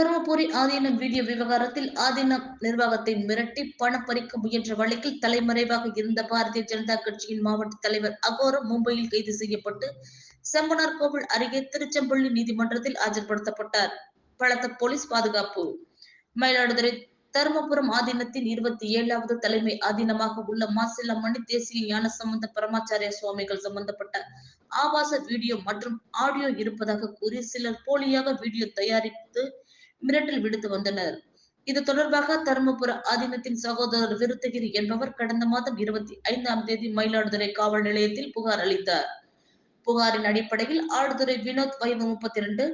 தருமபுரி ஆதீனம் video விவகாரத்தில் ஆதீனம் நிர்வாகத்தை மிரட்டி பணம் பறிக்க முயன்ற வழக்கில் தலைமறைவாக இருந்த பாரதிய ஜனதா கட்சியின் மாவட்ட தலைவர் அகோரம் மும்பையில் கைது செய்யப்பட்டு செம்பனார் கோவில் அருகே திருச்செம்பள்ளி நீதிமன்றத்தில் ஆஜர்படுத்தப்பட்டார். பலத்த போலீஸ் பாதுகாப்பு. மயிலாடுதுறை தருமபுரம் ஆதீனத்தின் இருபத்தி ஏழாவது தலைமை ஆதீனமாக உள்ள மாசில்லம்மணி தேசிய ஞான சம்பந்த பரமாச்சாரிய சுவாமிகள் சம்பந்தப்பட்ட ஆபாச வீடியோ மற்றும் ஆடியோ இருப்பதாக கூறி சிலர் போலியாக வீடியோ தயாரித்து மிரட்டல் விடுத்து வந்தனர். இது தொடர்பாக தருமபுர ஆதீனத்தின் சகோதரர் விருத்தகிரி என்பவர் கடந்த மாதம் இருபத்தி ஐந்தாம் தேதி மயிலாடுதுறை காவல் நிலையத்தில் புகார் அளித்தார். புகாரின் அடிப்படையில் ஆடுதுறை வினோத் வயது முப்பத்தி இரண்டு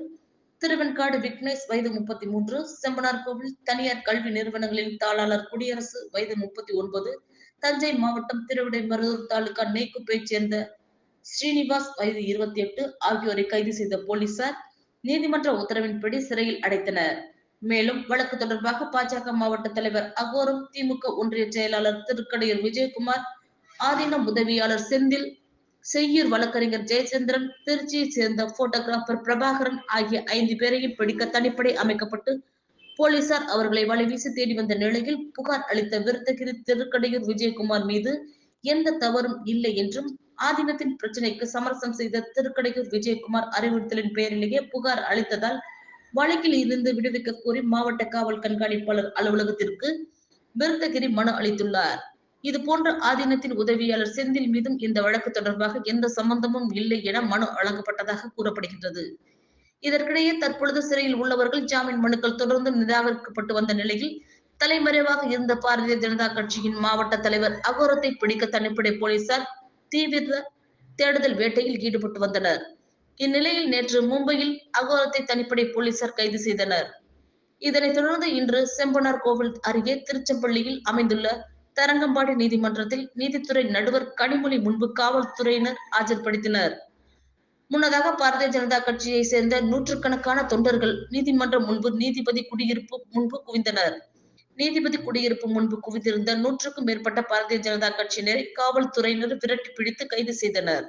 திருவெண்காடு விக்னேஷ் வயது முப்பத்தி மூன்று செம்பனார் கோவில் தனியார் கல்வி நிறுவனங்களின் தாளாளர் குடியரசு வயது முப்பத்தி ஒன்பது தஞ்சை மாவட்டம் திருவிடைமருதூர் தாலுகா நெய்க்குப்பைச் சேர்ந்த ஸ்ரீனிவாஸ் வயது இருபத்தி எட்டு ஆகியோரை கைது செய்த போலீசார் நீதிமன்ற உத்தரவின்படி சிறையில் அடைத்தனர். மேலும் வழக்கு தொடர்பாக பாஜக மாவட்ட தலைவர் அகோரம் திமுக ஒன்றிய செயலாளர் திருக்கடையூர் விஜயகுமார் ஆதீனம் உதவியாளர் செந்தில் செய்யூர் வழக்கறிஞர் ஜெயச்சந்திரன் திருச்சியை சேர்ந்த போட்டோகிராபர் பிரபாகரன் ஆகிய ஐந்து பேரையும் பிடிக்க தனிப்படை அமைக்கப்பட்டு போலீசார் அவர்களை வலைவீசி தேடி வந்த நிலையில் புகார் அளித்த விருத்தகிரி திருக்கடையூர் விஜயகுமார் மீது எந்த தவறும் இல்லை என்றும் ஆதீனத்தின் பிரச்சனைக்கு சமரசம் செய்த திருக்கடையூர் விஜயகுமார் அறிவுறுத்தலின் பெயரிலேயே புகார் அளித்ததால் வழக்கில் இருந்து விடுவிக்க கோரி மாவட்ட காவல் கண்காணிப்பாளர் அலுவலகத்திற்கு விருத்தகிரி மனு அளித்துள்ளார். இது போன்ற ஆதீனத்தின் உதவியாளர் செந்தில் மீதும் இந்த வழக்கு தொடர்பாக எந்த சம்பந்தமும் இல்லை என மனு வழங்கப்பட்டதாக கூறப்படுகின்றது. இதற்கிடையே தற்பொழுது சிறையில் உள்ளவர்கள் ஜாமீன் மனுக்கள் தொடர்ந்து நிராகரிக்கப்பட்டு வந்த நிலையில் தலைமறைவாக இருந்த பாரதிய ஜனதா கட்சியின் மாவட்ட தலைவர் அகோரத்தை பிடிக்க தனிப்படை போலீசார் தீவிர தேடுதல் வேட்டையில் ஈடுபட்டு வந்தனர். இந்நிலையில் நேற்று மும்பையில் அகோரத்தை தனிப்படை போலீசார் கைது செய்தனர். இதனைத் தொடர்ந்து இன்று செம்பனார் கோவில் அருகே திருச்செம்பள்ளியில் அமைந்துள்ள தரங்கம்பாடி நீதிமன்றத்தில் நீதித்துறை நடுவர் கனிமொழி முன்பு காவல்துறையினர் ஆஜர்படுத்தினர் முன்னதாக பாரதிய ஜனதா கட்சியை சேர்ந்த நூற்றுக்கணக்கான தொண்டர்கள் நீதிமன்றம் முன்பு நீதிபதி குடியிருப்பு முன்பு குவிந்தனர். நீதிபதி குடியிருப்பு முன்பு குவிந்திருந்த நூற்றுக்கும் மேற்பட்ட பாரதிய ஜனதா கட்சியினரை காவல்துறையினர் விரட்டி பிடித்து கைது செய்தனர்.